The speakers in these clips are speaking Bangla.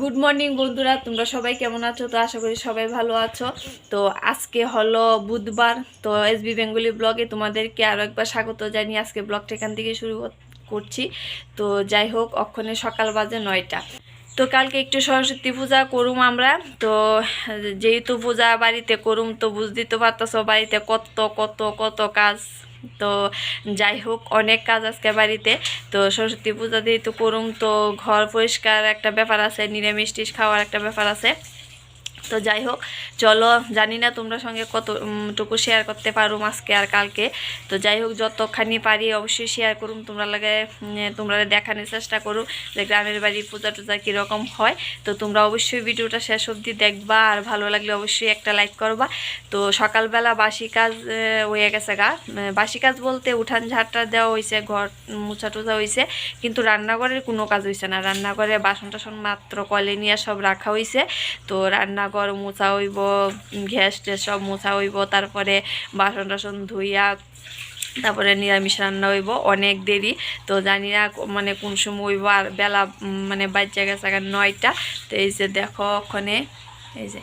গুড মর্নিং বন্ধুরা। তোমরা সবাই কেমন আছো? তো আশা করি সবাই ভালো আছো। তো আজকে হলো বুধবার। তো এসবি বেঙ্গলি ব্লগে তোমাদেরকে আরও একবার স্বাগত জানিয়ে আজকে ব্লগটা এখান থেকে শুরু করছি। তো যাই হোক, অক্ষণে সকাল বাজে নয়টা। তো কালকে একটু সরস্বতী পূজা করুম আমরা। তো যেহেতু পূজা বাড়িতে করুম, তো বুঝতেই তো পারতেছো, বাড়িতে কত কত কত কাজ তো যাই হোক, অনেক কাজ আজকে বাড়িতে। তো সরস্বতী পূজা দিয়ে তো করুম, তো ঘর পরিষ্কার একটা ব্যাপার আছে, নিরামিষ টিস খাওয়ার একটা ব্যাপার আছে। তো যাই হোক, চলো, জানি না তোমরা সঙ্গে কতটুকু শেয়ার করতে পারো আজকে আর কালকে। তো যাই হোক, যতখানি পারি অবশ্যই শেয়ার করুম। তোমরা লাগে তোমরা দেখানোর চেষ্টা করুম যে গ্রামের বাড়ি পূজা টুজা কীরকম হয়। তো তোমরা অবশ্যই ভিডিওটা শেষ অবধি দেখবা আর ভালো লাগলে অবশ্যই একটা লাইক করবা। তো সকালবেলা বাসি কাজ হয়ে গেছে গা। বাসি কাজ বলতে উঠান ঝাড়টা দেওয়া হয়েছে ঘর মুছা টুচা হয়েছে কিন্তু রান্নাঘরের কোনো কাজ হয়েছে না। রান্নাঘরে বাসন টাসন মাত্র কলে নিয়ে সব রাখা হয়েছে তো রান্নাঘর মোছা হইব, গ্যাস ট্যাস সব মোছা হইব, তারপরে বাসন টাসন ধুইয়া, তারপরে নিরামিষ রান্না হইব, অনেক দেরি। তো জানি না মানে কোন সময় হইব, আর বেলা মানে বাচ্চা গেছে নয়টা। তো এই যে দেখো, ওখানে, এই যে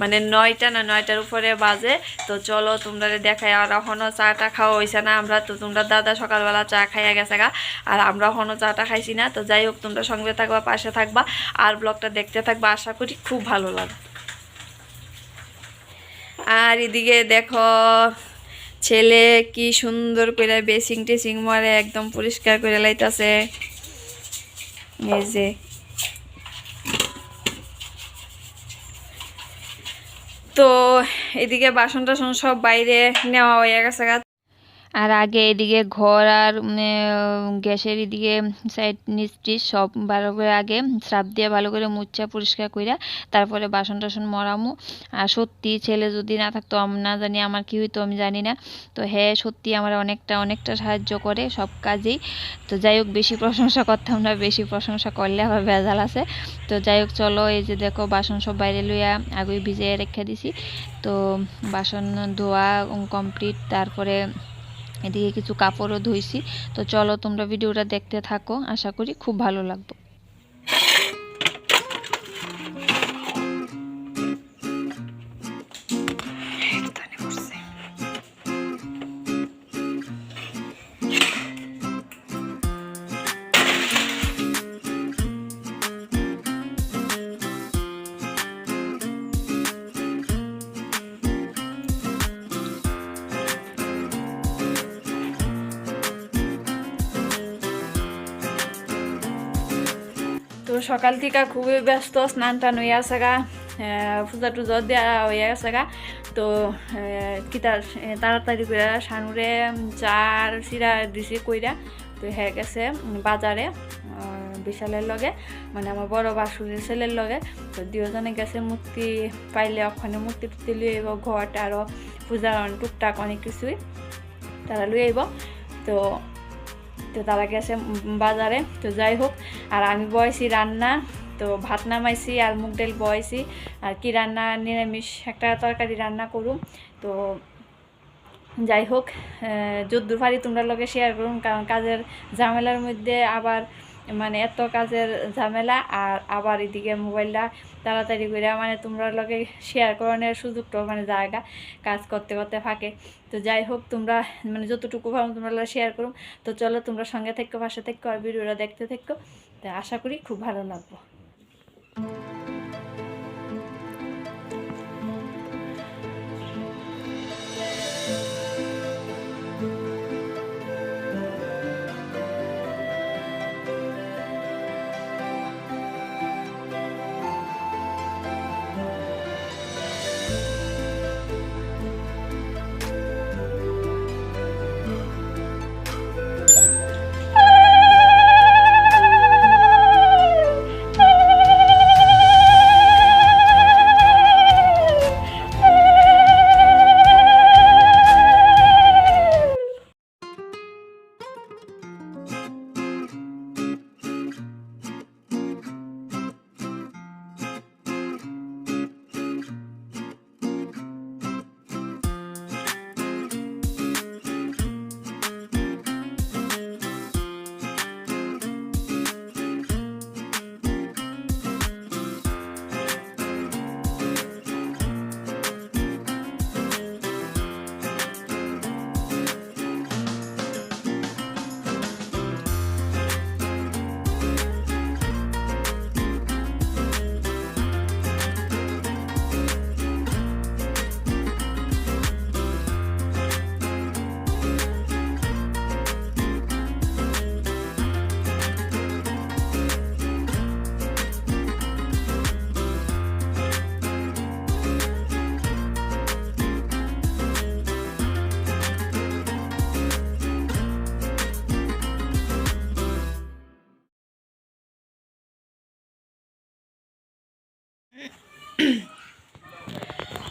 মানে নয়টা না নয়টার উপরে বাজে। তো চলো তোমরা দেখাই, আর এখনও চাটা খাওয়া হয়েছে না আমরা, তো তোমরা দাদা সকালবেলা চা খাইয়া গেছে গা। আর আমরা এখনও চাটা খাইছি না, তো যাই হোক, তোমরা সঙ্গে থাকবা, পাশে থাকবা, আর ব্লগটা দেখতে থাকবা, আশা করি খুব ভালো লাগবে। আর এদিকে দেখো, ছেলে কি সুন্দর করে বেসিং টেসিং মারে, একদম পরিষ্কার করে লাইতাছে। এই যে তো এদিকে বাসন টাসন সব বাইরে নেওয়া হয়ে গেছে। আর আগে এদিকে ঘর আর আহ, গ্যাসের এদিকে সাইড নিচ টিচ সব ভালো করে আগে শ্রাপ দিয়ে ভালো করে মুচ্ছা পরিষ্কার কইরা তারপরে বাসন টাসন মরামু। আর সত্যি ছেলে যদি না থাকতো আম- না জানি আমার কি হইতো আমি জানি না। তো হ্যাঁ সত্যি আমার অনেকটা অনেকটা সাহায্য করে সব কাজেই। তো যাই হোক বেশি প্রশংসা করতাম না বেশি প্রশংসা করলে আবার ভেজাল আছে। তো যাই হোক চলো এই যে দেখো বাসন সব বাইরে লইয়া আগুই ভিজিয়ে রেখে দিছি। তো বাসন ধোয়া কমপ্লিট তারপরে এদিকে কিছু কাপড়ও ধুইছি। তো চলো তোমরা ভিডিওটা দেখতে থাকো। আশা করি খুব ভালো লাগবে। সকাল থেকে খুবই ব্যস্ত স্নান টান আছে গা পূজা টুজা দেওয়া হয়ে গেছে গা তো আহ, কিতা তাড়াতাড়ি করে সানুরে চার চিরা দিছি কইরা তো হয়ে গেছে বাজারে বিশালের লগে মানে আমার বড় বাসুরের ছেলের লগে। তো দুজনে গেছে মূর্তি পাইলে ওখানে মূর্তি টুর্তি লুয়ে আইব ঘরটা আরও পূজার টুকটাক অনেক কিছুই তারা লুয়ে আইব। তো তো তারা গেছে বাজারে। তো যাই হোক, আর আমি বয়সি রান্না, তো ভাত নামাইছি আর মুগ ডাল বয়সি আর কি রান্না, নিরামিষ একটা তরকারি রান্না করুম। তো যাই হোক যদ্দুর ভারি তোমরা লোকে শেয়ার করুন কারণ কাজের ঝামেলার মধ্যে আবার মানে এত কাজের ঝামেলা আর আবার এদিকে মোবাইলটা তাড়াতাড়ি করে মানে তোমরা লোকে শেয়ার করানোর সুযোগটা মানে জায়গা কাজ করতে করতে ফাঁকে। তো যাই হোক, তোমরা মানে যতটুকু ভালো তোমরা শেয়ার করুন তো চলো তোমরা সঙ্গে থেকো, পাশে থেকো আর ভিডিওটা দেখতে থেকো। তো আশা করি খুব ভালো লাগবে।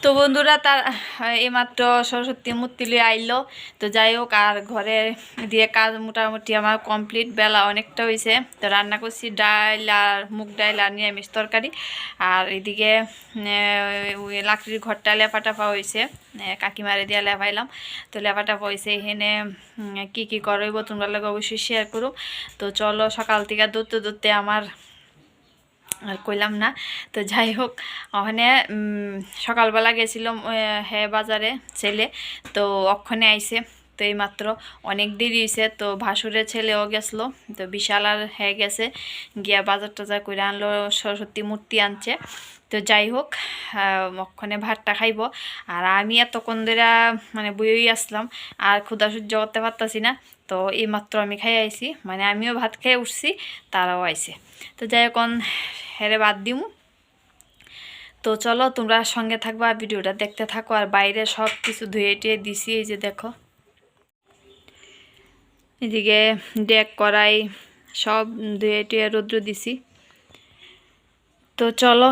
তো বন্ধুরা, তার এইমাত্র সরস্বতী মূর্তি লিয়ে আইলো। তো যাই হোক, আর ঘরে দিয়ে কাজ মোটামুটি আমার কমপ্লিট বেলা অনেকটা হয়েছে তো রান্না করছি ডাল আর মুগ ডাল আর নিরামিষ তরকারি। আর এদিকে লাকড়ির ঘরটা লেপা টাপা হয়েছে কাকিমারে দিয়ে লেপাইলাম। তো লেপা টাপা হয়েছে এখানে কি কি করব তোমরা লোক অবশ্যই শেয়ার করো। তো চলো, সকাল থেকে দৌড়তে দৌড়তে আমার আর কইলাম না। তো যাই হোক ওখানে সকালবেলা গেছিলাম হ্যাঁ বাজারে ছেলে। তো অক্ষণে আইছে। তো এই মাত্র অনেক দেরি হয়েছে তো ভাসুরের ছেলেও গেছিল, তো বিশাল আর হয়ে গেছে। গিয়া বাজার টাজার করে আনলো, সরস্বতী মূর্তি আনছে। তো যাই হোক অক্ষণে ভাতটা খাইব। আর আমি এতক্ষণ ধরে মানে বইই আসলাম, আর ক্ষুদা সহ্য করতে পারতাছি না। তো এই মাত্র আমি খাই আইছি মানে আমিও ভাত খেয়ে উঠছি, তারাও আইছে। তো যাই হোক হেরে বাদ দিমু। তো চলো, তোমরা সঙ্গে থাকবা, ভিডিওটা দেখতে থাকো, আর বাইরে সব কিছু ধুয়ে টুয়ে দিছি, এই যে দেখো। এদিকে ডেক করাই সব ধুয়ে টুয়ে রৌদ্র দিছি। তো চলো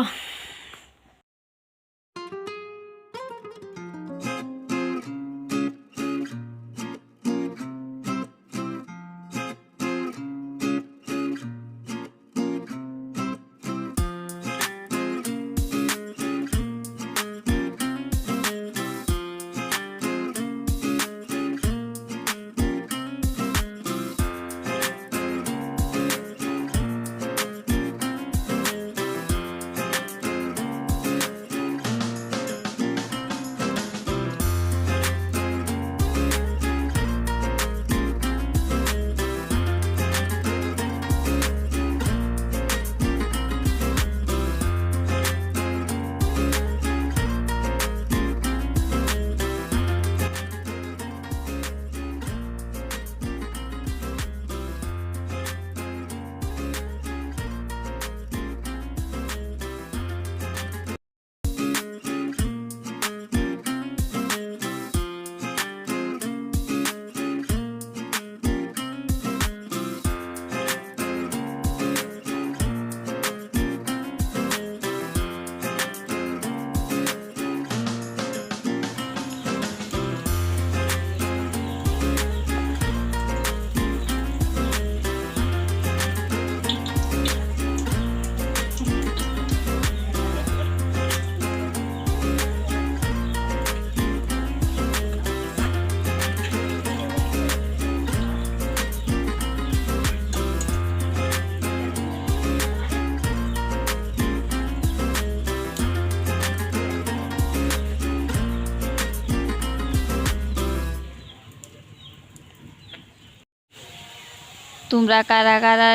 তোমরা কারা কারা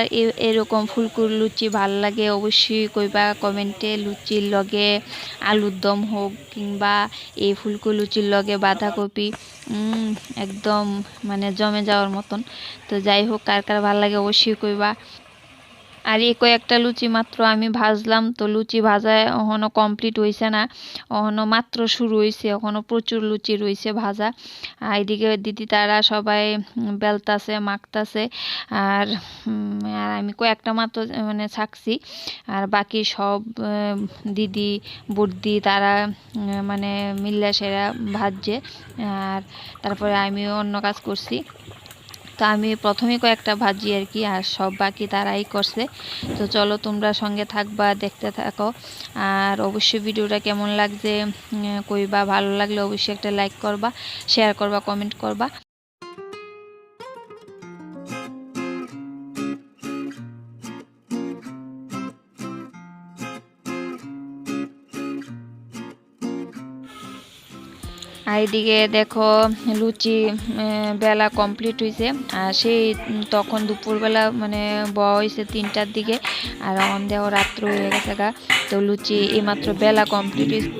এরকম ফুলকুর লুচি ভালো লাগে অবশ্যই কইবা কমেন্টে। লুচির লগে আলুর দম হোক কিংবা এই ফুলকুর লুচির লগে বাঁধাকপি একদম মানে জমে যাওয়ার মতন। তো যাই হোক, কার কার ভালো লাগে অবশ্যই কইবা। আর এই কয়েকটা লুচি মাত্র আমি ভাজলাম, তো লুচি ভাজা এখনও কমপ্লিট হইছে না। এখনও মাত্র শুরু হইছে, এখনও প্রচুর লুচি রইছে ভাজা। আর এদিকে দিদি তারা সবাই বেলতাছে, মাখতাছে। আর আর আমি কয়েকটা মাত্র মানে ছাকছি। আর বাকি সব দিদি বুদ্ধি তারা মানে মিল্লা সেরা ভাজছে। আর তারপরে আমিও অন্য কাজ করছি। তো আমি প্রথমে কয়েকটা ভাজি আর কি, আর সব বাকি তারাই করছে। তো চলো তোমরা সঙ্গে থাকবা, দেখতে থাকো। আর অবশ্যই ভিডিওটা কেমন লাগছে কইবা, ভালো লাগলে অবশ্যই একটা লাইক করবা শেয়ার করবা কমেন্ট করবা। এদিকে দেখো লুচি বেলা কমপ্লিট হয়েছে আর সেই তখন দুপুরবেলা মানে বয়া হয়েছে তিনটার দিকে। আর অন দেওয়া রাত্র হয়ে গেছে গা। তো লুচি এইমাত্র বেলা কমপ্লিট হয়েছে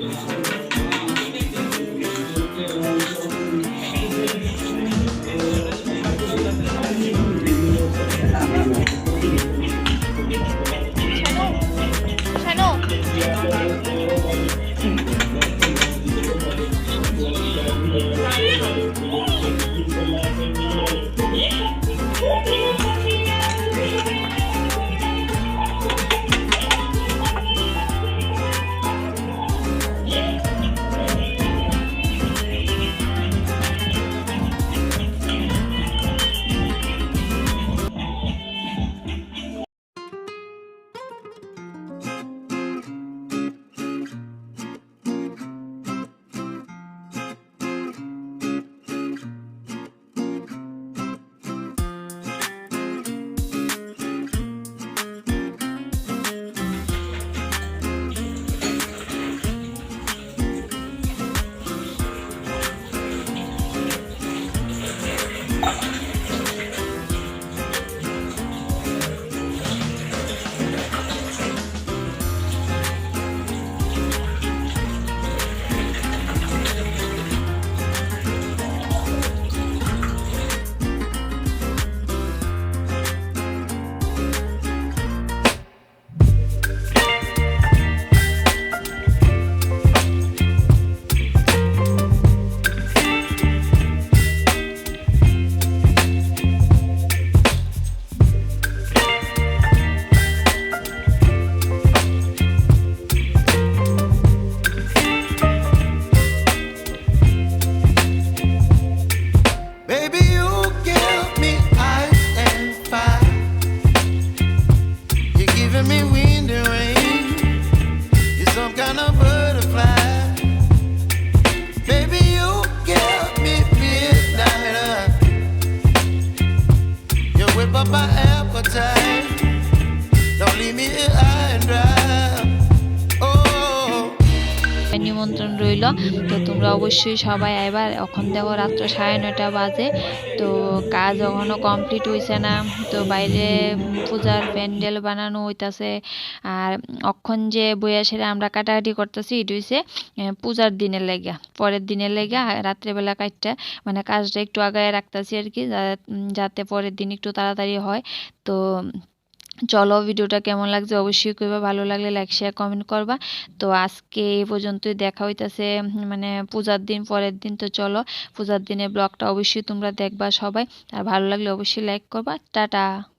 my appetite. Don't leave me here. তো তোমরা অবশ্যই সবাই আইবার এখন দেখো রাত্র সাড়ে নয়টা বাজে। তো কাজ এখনও কমপ্লিট হইছে না। তো বাইরে পূজার প্যান্ডেল বানানো হইতাছে। আর অক্ষণ যে বইয়া সেরে আমরা কাটাকাটি করতেছি, এটা হইছে পূজার দিনের লেগা। পরের দিনের লেগা, রাত্রেবেলা কাটটা মানে কাজটা একটু আগায় রাখতেছি আর কি যাতে পরের দিন একটু তাড়াতাড়ি হয়। তো চলো ভিডিওটা কেমন লাগছে অবশ্যই করবা ভালো লাগলে লাইক শেয়ার কমেন্ট করবা। তো আজকে এই পর্যন্তই দেখা হইতাছে মানে পূজার দিন, পরের দিন, তো চলো পূজার দিনে ব্লগটা অবশ্যই তোমরা দেখবা সবাই। আর ভালো লাগলে অবশ্যই লাইক করবা। টাটা।